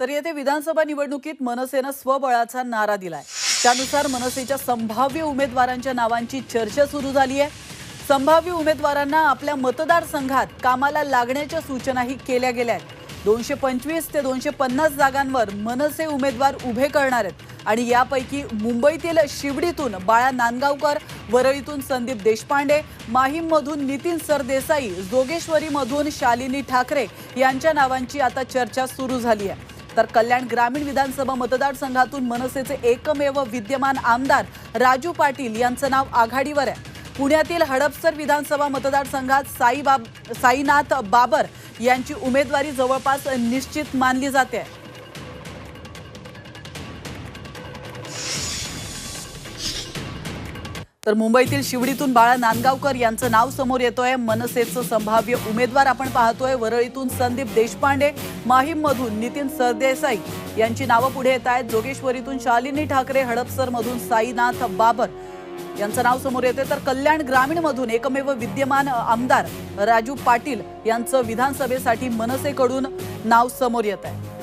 तर येथे विधानसभा निवडणुकीत मनसेनं स्वबळाचा नारा दिलाय. त्यानुसार मनसेच्या संभाव्य उमेदवारांच्या नावांची चर्चा सुरू झाली आहे. संभाव्य उमेदवारांना आपल्या मतदारसंघात कामाला लागण्याच्या सूचनाही केल्या गेल्या आहेत. दोनशे पंचवीस ते दोनशे पन्नास जागांवर मनसे उमेदवार उभे करणार आहेत. आणि यापैकी मुंबईतील शिवडीतून बाळा नांदगावकर वरळीतून संदीप देशपांडे माहीममधून नितीन सरदेसाई जोगेश्वरीमधून शालिनी ठाकरे यांच्या नावांची आता चर्चा सुरू झाली आहे. तर कल्याण ग्रामीण विधानसभा मतदारसंघातून मनसेचे एकमेव विद्यमान आमदार राजू पाटील यांचं नाव आघाडीवर आहे. पुण्यातील हडपसर विधानसभा मतदारसंघात साई बाब साईनाथ बाबर यांची उमेदवारी जवळपास निश्चित मानली जाते. तर मुंबईतील शिवडीतून बाळा नांदगावकर यांचं नाव समोर येतोय. मनसेचं संभाव्य उमेदवार आपण पाहतोय. वरळीतून संदीप देशपांडे माहीममधून नितीन सरदेसाई यांची नावं पुढे येत आहेत. जोगेश्वरीतून शालिनी ठाकरे हडपसरमधून साईनाथ बाबर यांचं नाव समोर येते तर कल्याण ग्रामीणमधून एकमेव विद्यमान आमदार राजू पाटील यांचं विधानसभेसाठी मनसेकडून नाव समोर येत आहे.